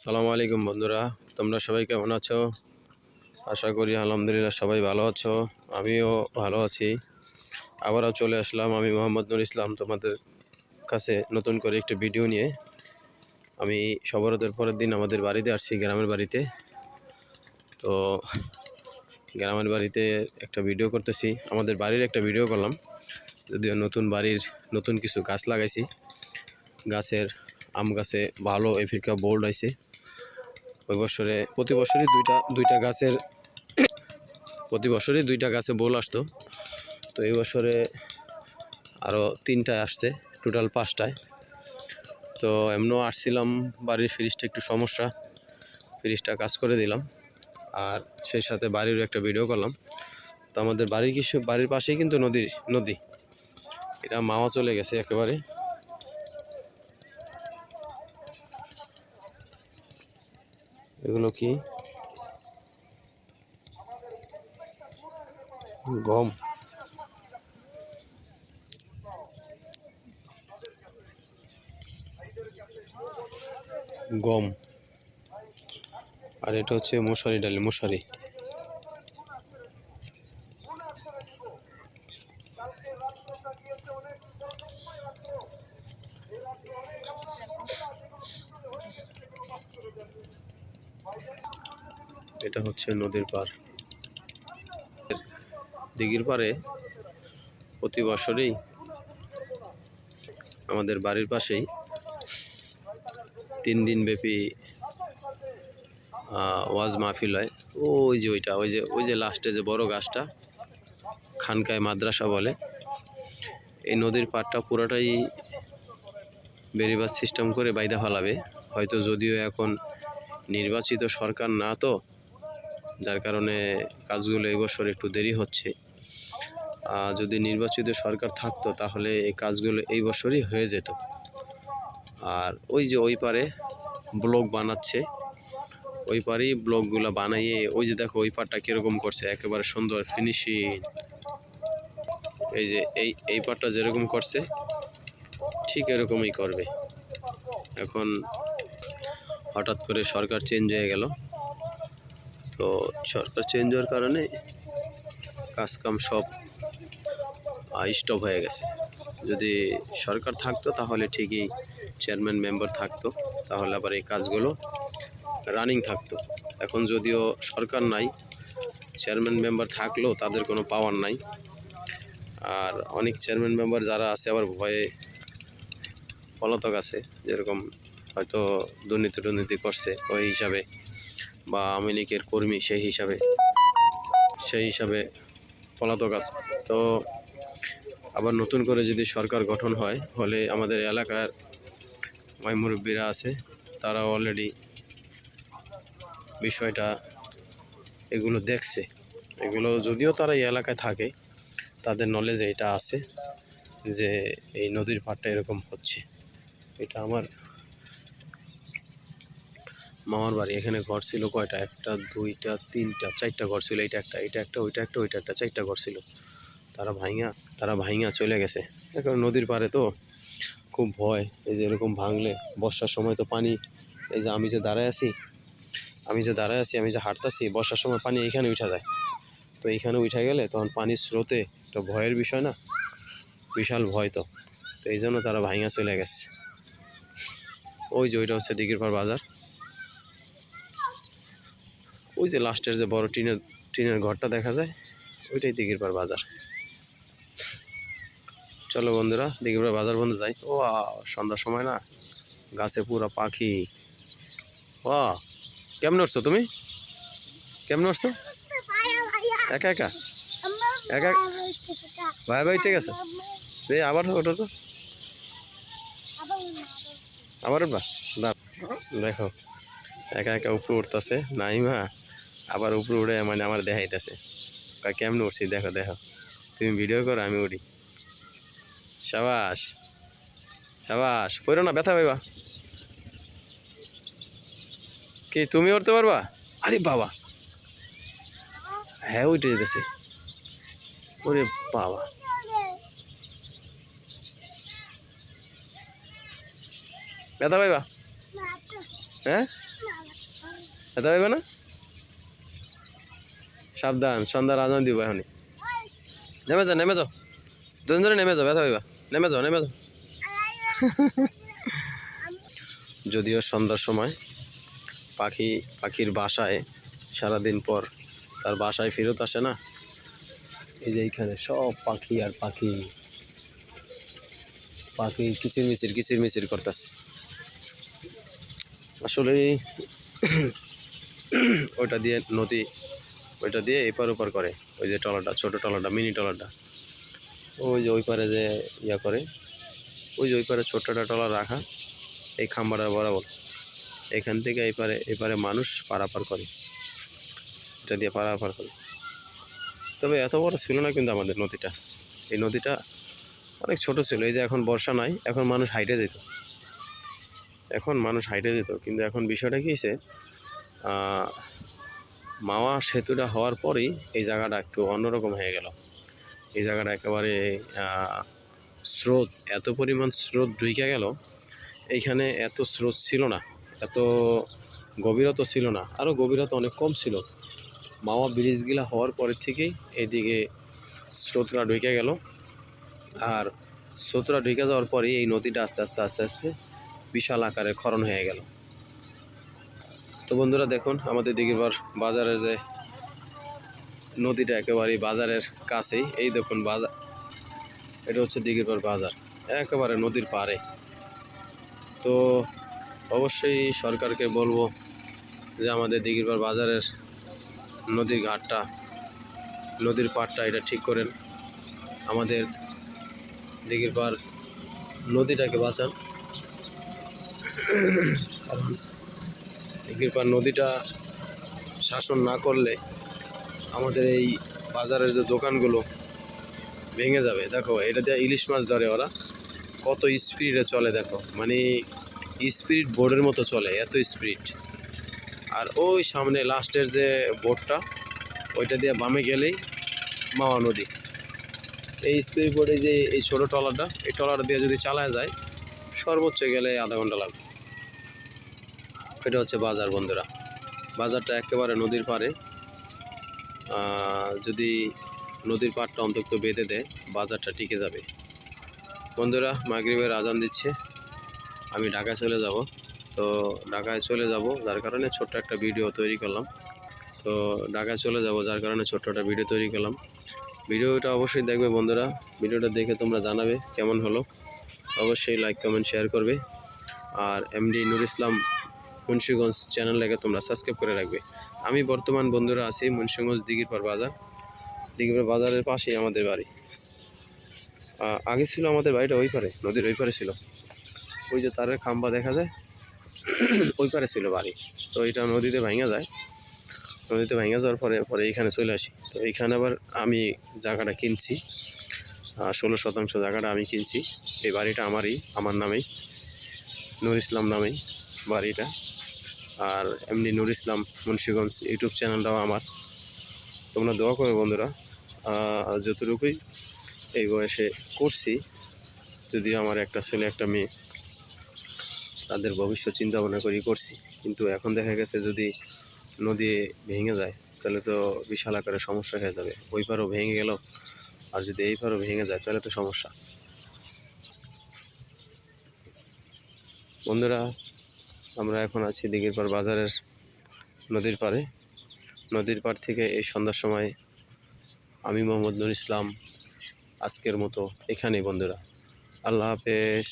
সালামু আলাইকুম বন্ধুরা, তোমরা সবাই কেমন আছো? আশা করি আলহামদুলিল্লাহ সবাই ভালো আছো, আমিও ভালো আছি। আবারও চলে আসলাম আমি মোহাম্মদ নুর ইসলাম তোমাদের কাছে নতুন করে একটি ভিডিও নিয়ে। আমি সবরতের পরের দিন আমাদের বাড়িতে আসছি, গ্রামের বাড়িতে। তো গ্রামের বাড়িতে একটা ভিডিও করতেছি, আমাদের বাড়ির একটা ভিডিও করলাম। যদিও নতুন বাড়ির নতুন কিছু গাছ লাগাইছি। গাছের আম গাছে ভালো আফ্রিকা বোল্ড আইছে। ওই বছরে প্রতি বছরই দুইটা দুইটা গাছের, প্রতি বছরই দুইটা গাছে বোল আসতো। তো এই বছরে আরও তিনটায় আসছে, টোটাল পাঁচটায়। তো এমনও আসছিলাম, বাড়ির ফ্রিজটা একটু সমস্যা, ফ্রিজটা কাজ করে দিলাম। আর সেই সাথে বাড়িরও একটা ভিডিও করলাম। তো আমাদের বাড়ির কিছু, বাড়ির পাশেই কিন্তু নদী নদী। এটা মাওয়া চলে গেছে একেবারে। এগুলো কি? গম। গম। আর এটা হচ্ছে মশারি ডাল মশারি এটা হচ্ছে নদীর পার দিঘির পারে প্রতি বছরেই আমাদের বাড়ির পাশেই তিন দিন ব্যাপী ওয়াজ মাহফিল হয়। ওই যে ওইটা, ওই যে ওই যে লাস্টে যে বড় গাছটা, খানকায় মাদ্রাসা বলে। এই নদীর পাড়টা পুরোটাই বেরিবাস সিস্টেম করে বাইদা ফেলাবে। হয়তো যদিও এখন নির্বাচিত সরকার না তো যার কারণে কাজগুলো এই বছর একটু দেরি হচ্ছে। আহ, যদি নির্বাচিত সরকার থাকতো তাহলে এই কাজগুলো এই বছরই হয়ে যেত। আর ওই যে ওই পারে ব্লক বানাচ্ছে ওই পারেই ব্লকগুলো বানাইয়ে ওই যে দেখো ওই পারটা কীরকম করছে একেবারে সুন্দর ফিনিশিং এই যে এই এই পারটা যেরকম করছে ঠিক এরকমই করবে। এখন হঠাৎ করে সরকার চেঞ্জ হয়ে গেল। তো সরকার চেঞ্জ হওয়ার কারণে কাজকাম সব স্টপ হয়ে গেছে। যদি সরকার থাকতো তাহলে ঠিকই চেয়ারম্যান মেম্বার থাকতো, তাহলে আবার এই কাজগুলো রানিং থাকতো। এখন যদিও সরকার নাই চেয়ারম্যান মেম্বার থাকলেও তাদের কোনো পাওয়ার নাই। আর অনেক চেয়ারম্যান মেম্বার যারা আছে, আবার ভয়ে পলাতক আছে, যেরকম হয়তো দুর্নীতি টুর্নীতি করছে ওই হিসাবে বা আওয়ামী লীগের কর্মী সেই হিসাবে সেই হিসাবে পলাতক আছে। তো আবার নতুন করে যদি সরকার গঠন হয়, হলে আমাদের এলাকার মাই মুরব্বীরা আছে, তারা অলরেডি বিষয়টা এগুলো দেখছে। এগুলো যদিও তারা এই এলাকায় থাকে, তাদের নলেজে এটা আছে যে এই নদীর পাড়টা এরকম হচ্ছে। এটা আমার মামার বাড়ি, এখানে ঘর ছিল কয়টা? একটা, দুইটা, তিনটা, চারটা ঘর ছিল। এটা একটা এটা একটা, ওইটা একটা ওইটা একটা, চারটা ঘর ছিল। তারা ভাইঙা তারা ভাইঙা চলে গেছে। এখন নদীর পাড়ে তো খুব ভয়, এই যে এরকম ভাঙলে বর্ষার সময় তো পানি, এই যে আমি যে দাঁড়ায় আছি, আমি যে দাঁড়ায় আছি, আমি যে হাঁটতাছি, বর্ষার সময় পানি এইখানে উঠা যায়। তো এইখানে উঠে গেলে তখন পানির স্রোতে একটা ভয়ের বিষয় না? বিশাল ভয় তো। তো এই জন্য তারা ভাইঙা চলে গেছে। ওই যে ওইটা হচ্ছে দিঘির পাড় বাজার। ওই যে লাস্টের যে বড় টিনের টিনের ঘরটা দেখা যায়, ওইটাই দিঘির পাড় বাজার। চলো বন্ধুরা, দিঘির পাড় বাজার বন্ধু যাই। ও সন্ধ্যার সময় না, গাছে পুরো পাখি। ও কেমন উঠছো তুমি? কেমন উঠছো একা একা? একা? ভাই ভাই, ঠিক আছে। দে, আবার ওটা তো। আবার দাও দেখো, একা একা উপরে উঠতেছে, নাইমা। আবার উপরে উঠে মানে আমার দেখাইতেছে। কেমন উঠছি দেখো দেখো। তুমি ভিডিও করো, আমি উড়ি। সাবাস সাবাস, পড়ো না, ব্যথা পাইবা। কি, তুমি উঠতে পারবা? আরে বাবা। হ্যাঁ উঠে যেতেছে ওরে বাবা। ব্যথা পাইবা? হ্যাঁ? ব্যথা পারবে না? সাবধান সন্ধ্যা আজান দিব এখনই। নেমে যাও নেমে যাও দুজন ধরে নেমে যাও ব্যথা হইবা নেমে যাও নেমে যাও যদিও সন্ধ্যার সময় পাখি, পাখির বাসায় সারাদিন পর তার বাসায় ফেরত আসে না, এই যে এইখানে সব পাখি আর পাখি। পাখি কিচির মিচির কিচির মিচির করতেস আসলে ওইটা দিয়ে নদী ওইটা দিয়ে এপার ওপার করে। ওই যে টলাটা ছোট টলাটা মিনি টলাটা ওই যে ওই পারে যে ইয়া করে, ওই যে ওই পারে ছোট্টটা টলা রাখা, এই খাম্বাটার বরাবর। এখান থেকে এই পারে এই পারে মানুষ পারাপার করে। এটা দিয়ে পারাপার করে। তবে এত বড় ছিল না কিন্তু আমাদের নদীটা। এই নদীটা অনেক ছোট ছিল। এই যে এখন বর্ষা নাই, এখন মানুষ হাইটে যেত। এখন মানুষ হাইটে যেত। কিন্তু এখন বিষয়টা কী মাওয়া সেতুটা হওয়ার পরেই এই জায়গাটা একটু অন্যরকম হয়ে গেল। এই জায়গাটা একেবারে স্রোত, এত পরিমাণ স্রোত ঢুকে গেল। এইখানে এত স্রোত ছিল না, এত গভীরতা ছিল না আরও গভীরতা অনেক কম ছিল। মাওয়া ব্রিজগুলা হওয়ার পরের থেকেই এইদিকে স্রোতরা ঢুকে গেল। আর স্রোতরা ঢুকে যাওয়ার পরে এই নদীটা আস্তে আস্তে আস্তে আস্তে বিশাল আকারে ক্ষরণ হয়ে গেল। তো বন্ধুরা দেখুন, আমাদের দিঘিরবার বাজারের যে নদীটা একেবারে বাজারের কাছেই। এই দেখুন বাজার এটা হচ্ছে দিঘিরবার বাজার, একেবারে নদীর পাড়ে। তো অবশ্যই সরকারকে বলব যে আমাদের দিঘিরবার বাজারের নদীর ঘাটটা, নদীর পাড়টা এটা ঠিক করেন। আমাদের দিঘির পাড় নদীটাকে বাঁচান। কারণ পাড় নদীটা শাসন না করলে আমাদের এই বাজারের যে দোকানগুলো ভেঙে যাবে। দেখো, এটা দিয়ে ইলিশ মাছ ধরে ওরা। কত স্পিডে চলে, দেখো। মানে স্পিড বোর্ডের মতো চলে, এত স্পিড। আর ওই সামনে লাস্টের যে বোটটা, ওইটা দিয়ে বামে গেলেই মাওয়া নদী। এই স্পিড বোর্ডে যে এই ছোটো ট্রলারটা, এই ট্রলার দিয়ে যদি চালায় যায়, সর্বোচ্চ গেলে আধা ঘণ্টা লাগবে। এটা হচ্ছে বাজার বন্ধুরা। বাজারটা একেবারে নদীর পাড়ে। যদি নদীর পাড়টা অন্তত বেঁধে দেয়, বাজারটা টিকে যাবে। বন্ধুরা, মাগরিবের আজান দিচ্ছে। আমি ঢাকায় চলে যাব। তো ঢাকায় চলে যাব, যার কারণে ছোট্ট একটা ভিডিও তৈরি করলাম। তো ঢাকায় চলে যাব, যার কারণে ছোট্ট একটা ভিডিও তৈরি করলাম। ভিডিওটা অবশ্যই দেখবে বন্ধুরা। ভিডিওটা দেখে তোমরা জানাবে কেমন হলো। অবশ্যই লাইক কমেন্ট শেয়ার করবে। আর এমডি নুর ইসলাম মুন্সিগঞ্জ চ্যানেলটাকে তোমরা সাবস্ক্রাইব করে রাখবে। আমি বর্তমান বন্ধুরা আছি মুন্সিগঞ্জ দিঘিরপার বাজার। দিঘিরপার বাজারের পাশেই আমাদের বাড়ি। আগে ছিল আমাদের বাড়িটা ওই পারে, নদীর ওই পারে ছিল। ওই যে তারের খাম্বা দেখা যায়, ওই পারে ছিল বাড়ি। তো এটা নদীতে ভাঙা যায়। নদীতে ভেঙে যাওয়ার পরে পরে এইখানে চলে আসি। তো এইখানে আবার আমি জায়গাটা কিনছি। ষোলো শতাংশ জায়গাটা আমি কিনছি। এই বাড়িটা আমারই, আমার নামেই, নুর ইসলাম নামেই বাড়িটা। আর এমনি নুর ইসলাম মুন্সিগঞ্জ ইউটিউব চ্যানেলটাও আমার। তোমরা দোয়া করো বন্ধুরা। যতটুকুই এই বয়সে করছি, যদিও আমার একটা ছেলে, একটা মেয়ে, তাদের ভবিষ্যৎ চিন্তা ভাবনা করেই করছি। কিন্তু এখন দেখা গেছে যদি নদী ভেঙে যায়, তাহলে তো বিশাল আকারে সমস্যা হয়ে যাবে। ওই পারও ভেঙে গেল, আর যদি এই পারও ভেঙে যায়, তাহলে তো সমস্যা। বন্ধুরা আমরা এখন আছি দিঘির পাড় বাজারের নদীর পাড়ে। নদীর পাড় থেকে এই সন্ধ্যার সময় আমি মোহাম্মদ নুর ইসলাম আজকের মতো এখানেই বন্ধুরা। আল্লাহ হাফেজ।